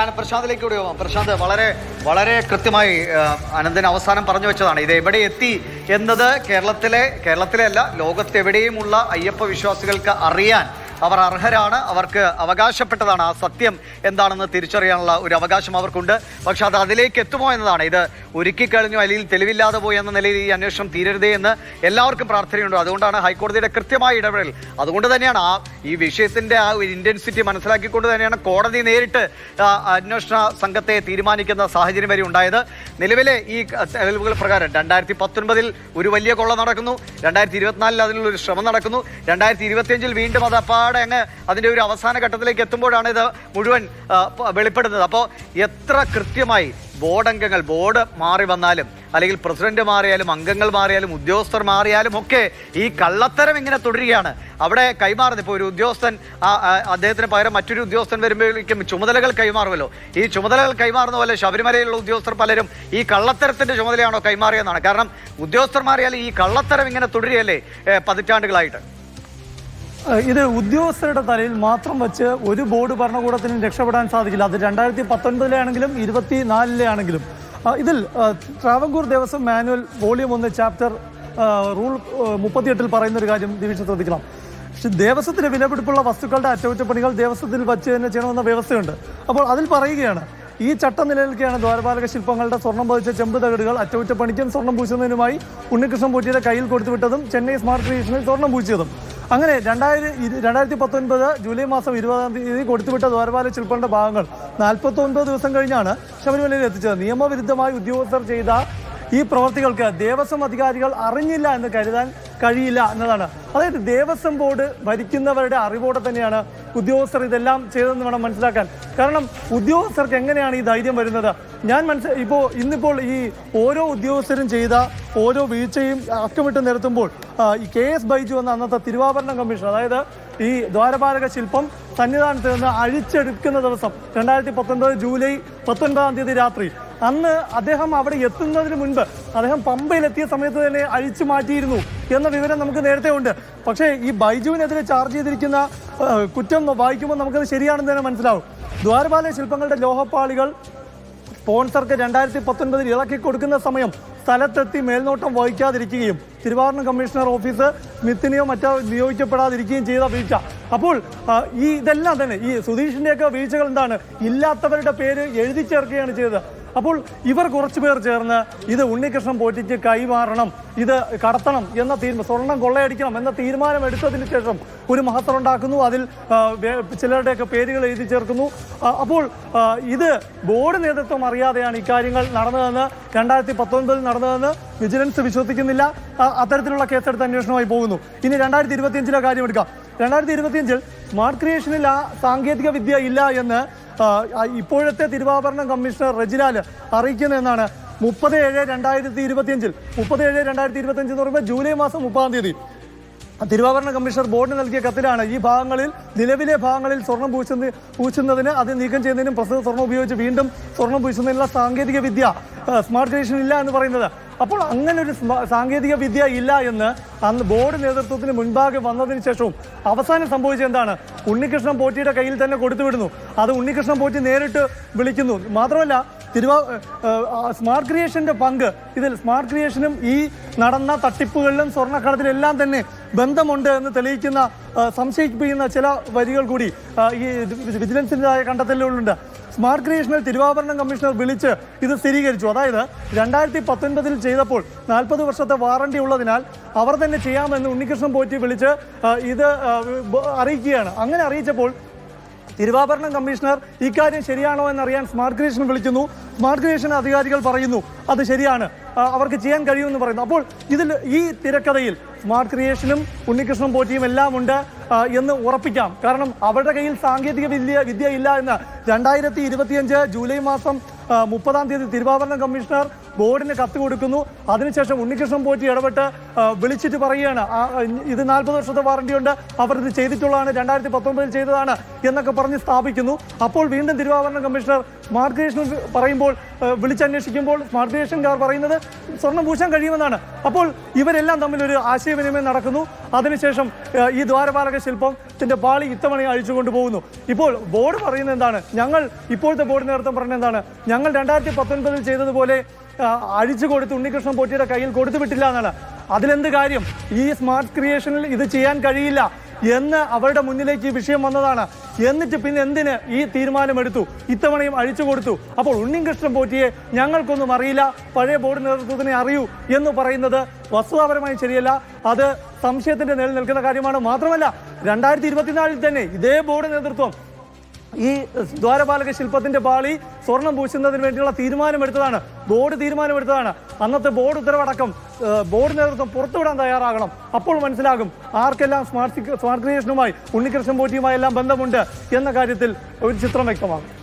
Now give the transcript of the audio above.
ഞാൻ പ്രശാന്തിലേക്ക് കൂടി പോവാം. പ്രശാന്ത് വളരെ വളരെ കൃത്യമായി അനന്തൻ അവസാനം പറഞ്ഞു വെച്ചതാണ്. ഇത് എവിടെ എത്തി എന്നത് കേരളത്തിലെ കേരളത്തിലെ അല്ല ലോകത്തെവിടെയുമുള്ള അയ്യപ്പ വിശ്വാസികൾക്ക് അറിയാൻ അവർ അർഹരാണ് അവർക്ക് അവകാശപ്പെട്ടതാണ്. ആ സത്യം എന്താണെന്ന് തിരിച്ചറിയാനുള്ള ഒരു അവകാശം അവർക്കുണ്ട്. പക്ഷെ അത് അതിലേക്ക് എത്തുമോ എന്നതാണ്. ഇത് ഒരുക്കി കഴിഞ്ഞു അല്ലെങ്കിൽ തെളിവില്ലാതെ പോയി എന്ന നിലയിൽ ഈ അന്വേഷണം തീരരുതേ എന്ന് എല്ലാവർക്കും പ്രാർത്ഥനയുണ്ട്. അതുകൊണ്ടാണ് ഹൈക്കോടതിയുടെ കൃത്യമായ ഇടപെടൽ. അതുകൊണ്ട് തന്നെയാണ് ആ ഈ വിഷയത്തിന്റെ ആ ഇന്റൻസിറ്റി മനസ്സിലാക്കിക്കൊണ്ട് തന്നെയാണ് കോടതി നേരിട്ട് അന്വേഷണ സംഘത്തെ തീരുമാനിക്കുന്ന സാഹചര്യം വരെ ഉണ്ടായത്. നിലവിലെ ഈ തെളിവുകൾ പ്രകാരം രണ്ടായിരത്തി പത്തൊൻപതിൽ ഒരു വലിയ കൊള്ള നടക്കുന്നു. രണ്ടായിരത്തി ഇരുപത്തിനാലിൽ അതിനുള്ള ഒരു ശ്രമം നടക്കുന്നു. രണ്ടായിരത്തി ഇരുപത്തിയഞ്ചിൽ വീണ്ടും അത് അപ്പാടെ അങ്ങ് അതിന്റെ ഒരു അവസാന ഘട്ടത്തിലേക്ക് എത്തുമ്പോഴാണ് ഇത് മുഴുവൻ വെളിപ്പെടുന്നത്. അപ്പോൾ എത്ര കൃത്യമായി ബോർഡ് അംഗങ്ങൾ ബോർഡ് മാറി വന്നാലും അല്ലെങ്കിൽ പ്രസിഡന്റ് മാറിയാലും അംഗങ്ങൾ മാറിയാലും ഉദ്യോഗസ്ഥർ മാറിയാലും ഒക്കെ ഈ കള്ളത്തരം ഇങ്ങനെ തുടരുകയാണ്. അവിടെ കൈമാറുന്നത്. ഇപ്പോൾ ഒരു ഉദ്യോഗസ്ഥൻ അദ്ദേഹത്തിന് പകരം മറ്റൊരു ഉദ്യോഗസ്ഥൻ വരുമ്പോഴേക്കും ചുമതലകൾ കൈമാറുമല്ലോ. ഈ ചുമതലകൾ കൈമാറുന്ന പോലെ ശബരിമലയിലുള്ള ഉദ്യോഗസ്ഥർ പലരും ഈ കള്ളത്തരത്തിന്റെ ചുമതലയാണോ കൈമാറിയെന്നാണ്. കാരണം ഉദ്യോഗസ്ഥർ മാറിയാലും ഈ കള്ളത്തരം ഇങ്ങനെ തുടരുകയല്ലേ പതിറ്റാണ്ടുകളായിട്ട്? ഇത് ഉദ്യോഗസ്ഥരുടെ തലയിൽ മാത്രം വെച്ച് ഒരു ബോർഡ് ഭരണകൂടത്തിന് രക്ഷപ്പെടാൻ സാധിക്കില്ല. അത് രണ്ടായിരത്തി പത്തൊൻപതിലെ ആണെങ്കിലും ഇരുപത്തിനാലിലെ ആണെങ്കിലും ഇതിൽ ട്രാവങ്കൂർ ദേവസ്വം മാനുവൽ വോളിയം ഒന്ന് ചാപ്റ്റർ റൂൾ മുപ്പത്തിയെട്ടിൽ പറയുന്ന ഒരു കാര്യം ദിവിഷ ശ്രദ്ധിക്കണം. പക്ഷെ ദേവസ്വത്തിന് വിലപിടിപ്പുള്ള വസ്തുക്കളുടെ അറ്റകുറ്റപ്പണികൾ ദേവസ്വത്തിൽ വച്ച് തന്നെ ചെയ്യണമെന്ന വ്യവസ്ഥയുണ്ട്. അപ്പോൾ അതിൽ പറയുകയാണ് ഈ ചട്ടം നിലനിൽക്കുകയാണ് ദ്വാരപാലക ശില്പങ്ങളുടെ സ്വർണം പതിച്ച ചെമ്പ് തകടുകൾ അറ്റകുറ്റപ്പണിക്കും സ്വർണം പൂശുന്നതിനുമായി ഉണ്ണികൃഷ്ണൻ പൂറ്റിയുടെ കയ്യിൽ കൊടുത്തുവിട്ടതും ചെന്നൈ സ്മാർട്ട് ക്രിയേഷനിൽ സ്വർണം പൂച്ചിയതും അങ്ങനെ രണ്ടായിരത്തി രണ്ടായിരത്തി പത്തൊൻപത് ജൂലൈ മാസം ഇരുപതാം തീയതി കൊടുത്തുവിട്ട ദ്വാരപാല ശില്പങ്ങളുടെ ഭാഗങ്ങൾ നാൽപ്പത്തി ഒൻപത് ദിവസം കഴിഞ്ഞാണ് ശബരിമലയിൽ എത്തിച്ചത്. നിയമവിരുദ്ധമായി ഉദ്യോഗസ്ഥർ ചെയ്ത ഈ പ്രവർത്തികൾക്ക് ദേവസ്വം അധികാരികൾ അറിഞ്ഞില്ല എന്ന് കരുതാൻ കഴിയില്ല എന്നതാണ്. അതായത് ദേവസ്വം ബോർഡ് ഭരിക്കുന്നവരുടെ അറിവോടെ തന്നെയാണ് ഉദ്യോഗസ്ഥർ ഇതെല്ലാം ചെയ്തതെന്ന് വേണം മനസ്സിലാക്കാൻ. കാരണം ഉദ്യോഗസ്ഥർക്ക് എങ്ങനെയാണ് ഈ ധൈര്യം വരുന്നത്? ഞാൻ മനസ്സിൽ ഇപ്പോൾ ഇന്നിപ്പോൾ ഈ ഓരോ ഉദ്യോഗസ്ഥരും ചെയ്ത ഓരോ വീഴ്ചയും അക്കമിട്ട് നിരത്തുമ്പോൾ ഈ കെ എസ് ബൈജു എന്ന അന്നത്തെ തിരുവാഭരണ കമ്മീഷൻ അതായത് ഈ ദ്വാരപാലക ശില്പം സന്നിധാനത്ത് നിന്ന് അഴിച്ചെടുക്കുന്ന ദിവസം രണ്ടായിരത്തി പത്തൊൻപത് ജൂലൈ പത്തൊൻപതാം തീയതി രാത്രി അന്ന് അദ്ദേഹം അവിടെ എത്തുന്നതിന് മുൻപ് അദ്ദേഹം പമ്പയിലെത്തിയ സമയത്ത് തന്നെ അഴിച്ചു മാറ്റിയിരുന്നു എന്ന വിവരം നമുക്ക് നേരത്തെ ഉണ്ട്. പക്ഷേ ഈ ബൈജുവിനെതിരെ ചാർജ് ചെയ്തിരിക്കുന്ന കുറ്റം വായിക്കുമ്പോൾ നമുക്കത് ശരിയാണെന്ന് തന്നെ മനസ്സിലാവും. ദ്വാരപാലയ ശില്പങ്ങളുടെ ലോഹപ്പാളികൾ സ്പോൺസർക്ക് രണ്ടായിരത്തി പത്തൊൻപതിൽ ഇളക്കി കൊടുക്കുന്ന സമയം സ്ഥലത്തെത്തി മേൽനോട്ടം വഹിക്കാതിരിക്കുകയും തിരുവാഭരണ കമ്മീഷണർ ഓഫീസ് സ്മിത്തിനെയോ മറ്റോ നിയോഗിക്കപ്പെടാതിരിക്കുകയും ചെയ്ത വീഴ്ച. അപ്പോൾ ഈ ഇതെല്ലാം തന്നെ ഈ സുധീഷിന്റെയൊക്കെ വീഴ്ചകൾ എന്താണ്? ഇല്ലാത്തവരുടെ പേര് എഴുതി ചേർക്കുകയാണ് ചെയ്തത്. അപ്പോൾ ഇവർ കുറച്ചു പേർ ചേർന്ന് ഇത് ഉണ്ണികൃഷ്ണൻ പോറ്റിക്ക് കൈമാറണം ഇത് കടത്തണം എന്ന തീരുമാനം സ്വർണം കൊള്ളയടിക്കണം എന്ന തീരുമാനം എടുത്തതിന് ശേഷം ഒരു മഹത്തർ ഉണ്ടാക്കുന്നു. അതിൽ ചിലരുടെയൊക്കെ പേരുകൾ എഴുതി ചേർക്കുന്നു. അപ്പോൾ ഇത് ബോർഡ് നേതൃത്വം അറിയാതെയാണ് ഇക്കാര്യങ്ങൾ നടന്നതെന്ന് രണ്ടായിരത്തി പത്തൊൻപതിൽ നടന്നതെന്ന് വിജിലൻസ് വിശ്വസിക്കുന്നില്ല. അത്തരത്തിലുള്ള കേസെടുത്ത് അന്വേഷണമായി പോകുന്നു. ഇനി രണ്ടായിരത്തി ഇരുപത്തിയഞ്ചിലെ കാര്യം എടുക്കാം. രണ്ടായിരത്തി ഇരുപത്തിയഞ്ചിൽ സ്മാർട്ട് ക്രിയേഷനിൽ ആ സാങ്കേതിക വിദ്യ ഇല്ല എന്ന് ഇപ്പോഴത്തെ തിരുവാഭരണം കമ്മീഷണർ റെജിലാൽ അറിയിക്കുന്നതെന്നാണ്. മുപ്പത് ഏഴ് രണ്ടായിരത്തി ഇരുപത്തിയഞ്ചിൽ മുപ്പത് ഏഴ് രണ്ടായിരത്തി ഇരുപത്തിയഞ്ച് എന്ന് പറയുമ്പോൾ ജൂലൈ മാസം മുപ്പതാം തീയതി. തിരുവാഭരണ കമ്മീഷണർ ബോർഡിന് നൽകിയ കത്തിലാണ് ഈ ഭാഗങ്ങളിൽ നിലവിലെ ഭാഗങ്ങളിൽ സ്വർണം പൂശുന്ന പൂശുന്നതിന് അത് നീക്കം ചെയ്യുന്നതിനും പ്രസ്തുത സ്വർണം ഉപയോഗിച്ച് വീണ്ടും സ്വർണം പൂശുന്നതിനുള്ള സാങ്കേതിക വിദ്യ സ്മാർട്ട് ഗ്രേഷൻ ഇല്ല എന്ന് പറയുന്നത്. അപ്പോൾ അങ്ങനെ ഒരു സാങ്കേതിക വിദ്യ ഇല്ല എന്ന് അന്ന് ബോർഡ് നേതൃത്വത്തിന് മുൻപാകെ വന്നതിന് ശേഷവും അവസാനം സംഭവിച്ചത് എന്താണ്? ഉണ്ണികൃഷ്ണൻ പോറ്റിയുടെ കയ്യിൽ തന്നെ കൊടുത്തുവിടുന്നു. അത് ഉണ്ണികൃഷ്ണൻ പോറ്റി നേരിട്ട് വിളിക്കുന്നു. മാത്രമല്ല തിരുവാ സ്മാർട്ട് ക്രിയേഷന്റെ പങ്ക് ഇതിൽ സ്മാർട്ട് ക്രിയേഷനും ഈ നടന്ന തട്ടിപ്പുകളിലും സ്വർണക്കടത്തിലെല്ലാം തന്നെ ബന്ധമുണ്ട് എന്ന് തെളിയിക്കുന്ന സംശയിപ്പിക്കുന്ന ചില വരികൾ കൂടി ഈ വിജിലൻസിന്റെതായ കണ്ടെത്തലുകളുണ്ട്. സ്മാർട്ട് ക്രിയേഷനിൽ തിരുവാഭരണം കമ്മീഷണർ വിളിച്ച് ഇത് സ്ഥിരീകരിച്ചു. അതായത് രണ്ടായിരത്തി പത്തൊൻപതിൽ ചെയ്തപ്പോൾ നാൽപ്പത് വർഷത്തെ വാറണ്ടി ഉള്ളതിനാൽ അവർ തന്നെ ചെയ്യാമെന്ന് ഉണ്ണികൃഷ്ണൻ പോറ്റി വിളിച്ച് ഇത് അറിയിക്കുകയാണ്. അങ്ങനെ അറിയിച്ചപ്പോൾ തിരുവാഭരണം കമ്മീഷണർ ഇക്കാര്യം ശരിയാണോ എന്നറിയാൻ സ്മാർട്ട് ക്രിയേഷൻ വിളിക്കുന്നു. സ്മാർട്ട് ക്രിയേഷൻ അധികാരികൾ പറയുന്നു അത് ശരിയാണ്. അവർക്ക് ചെയ്യാൻ കഴിയുമെന്ന് പറയുന്നു. അപ്പോൾ ഇതിൽ ഈ തിരക്കഥയിൽ സ്മാർട്ട് ക്രിയേഷനും ഉണ്ണികൃഷ്ണൻ പോറ്റിയും എല്ലാം ഉണ്ട് എന്ന് ഉറപ്പിക്കാം. കാരണം അവരുടെ കയ്യിൽ സാങ്കേതിക വിദ്യ വിദ്യ ഇല്ല എന്ന് രണ്ടായിരത്തി ഇരുപത്തിയഞ്ച് ജൂലൈ മാസം മുപ്പതാം തീയതി തിരുവാഭരണം കമ്മീഷണർ ബോർഡിന് കത്ത് കൊടുക്കുന്നു. അതിനുശേഷം ഉണ്ണികൃഷ്ണൻ പോറ്റി ഇടപെട്ട് വിളിച്ചിട്ട് പറയുകയാണ് ഇത് നാൽപ്പത് വർഷത്തെ വാറണ്ടിയുണ്ട് അവർ ഇത് ചെയ്തിട്ടുള്ളതാണ് രണ്ടായിരത്തി പത്തൊമ്പതിൽ ചെയ്തതാണ് എന്നൊക്കെ പറഞ്ഞ് സ്ഥാപിക്കുന്നു. അപ്പോൾ വീണ്ടും തിരുവാഭരണം കമ്മീഷണർ സ്മാർട്ട് ക്രിയേഷൻ പറയുമ്പോൾ വിളിച്ചന്വേഷിക്കുമ്പോൾ സ്മാർട്ട് ക്രിയേഷൻകാർ പറയുന്നത് സ്വർണം പൂശാൻ കഴിയുമെന്നാണ്. അപ്പോൾ ഇവരെല്ലാം തമ്മിൽ ഒരു ആശയവിനിമയം നടക്കുന്നു. അതിനുശേഷം ഈ ദ്വാരപാലക ശില്പം ത്തിന്റെ പാളി ഇത്തവണ അഴിച്ചു കൊണ്ടുപോകുന്നു ഇപ്പോൾ ബോർഡ് പറയുന്നത് എന്താണ്? ഞങ്ങൾ ഇപ്പോഴത്തെ ബോർഡ് നേതൃത്വം പറഞ്ഞ എന്താണ്? ഞങ്ങൾ രണ്ടായിരത്തി പത്തൊൻപതിൽ ചെയ്തതുപോലെ അഴിച്ചു കൊടുത്ത് ഉണ്ണികൃഷ്ണൻ പോറ്റിയുടെ കയ്യിൽ കൊടുത്തു വിട്ടില്ല എന്നാണ്. അതിലെന്ത് കാര്യം? ഈ സ്മാർട്ട് ക്രിയേഷനിൽ ഇത് ചെയ്യാൻ കഴിയില്ല എന്ന് അവരുടെ മുന്നിലേക്ക് ഈ വിഷയം വന്നതാണ്. എന്നിട്ട് പിന്നെ എന്തിന് ഈ തീരുമാനമെടുത്തു? ഇത്തവണയും അഴിച്ചു കൊടുത്തു. അപ്പോൾ ഉണ്ണികൃഷ്ണൻ പോറ്റിയെ ഞങ്ങൾക്കൊന്നും അറിയില്ല. പഴയ ബോർഡ് നേതൃത്വത്തിനെ അറിയൂ എന്ന് പറയുന്നത് വസ്തുതാപരമായി ശരിയല്ല. അത് സംശയത്തിന്റെ നിലയിൽ നിൽക്കുന്ന കാര്യമാണ്. മാത്രമല്ല രണ്ടായിരത്തി ഇരുപത്തിനാലിൽ തന്നെ ഇതേ ബോർഡ് നേതൃത്വം ഈ ദ്വാരപാലക ശില്പത്തിന്റെ പാളി സ്വർണം പൂശുന്നതിന് വേണ്ടിയുള്ള തീരുമാനമെടുത്തതാണ്. ബോർഡ് തീരുമാനമെടുത്തതാണ്. അന്നത്തെ ബോർഡ് ഉത്തരവടക്കം ബോർഡ് നേതൃത്വം പുറത്തുവിടാൻ തയ്യാറാകണം. അപ്പോൾ മനസ്സിലാകും ആർക്കെല്ലാം സ്മാർട്ട് സ്മാർട്ട് ക്രിയേഷനുമായി ഉണ്ണികൃഷ്ണൻ പോറ്റിയുമായി എല്ലാം ബന്ധമുണ്ട് എന്ന കാര്യത്തിൽ ഒരു ചിത്രം വ്യക്തമാകും.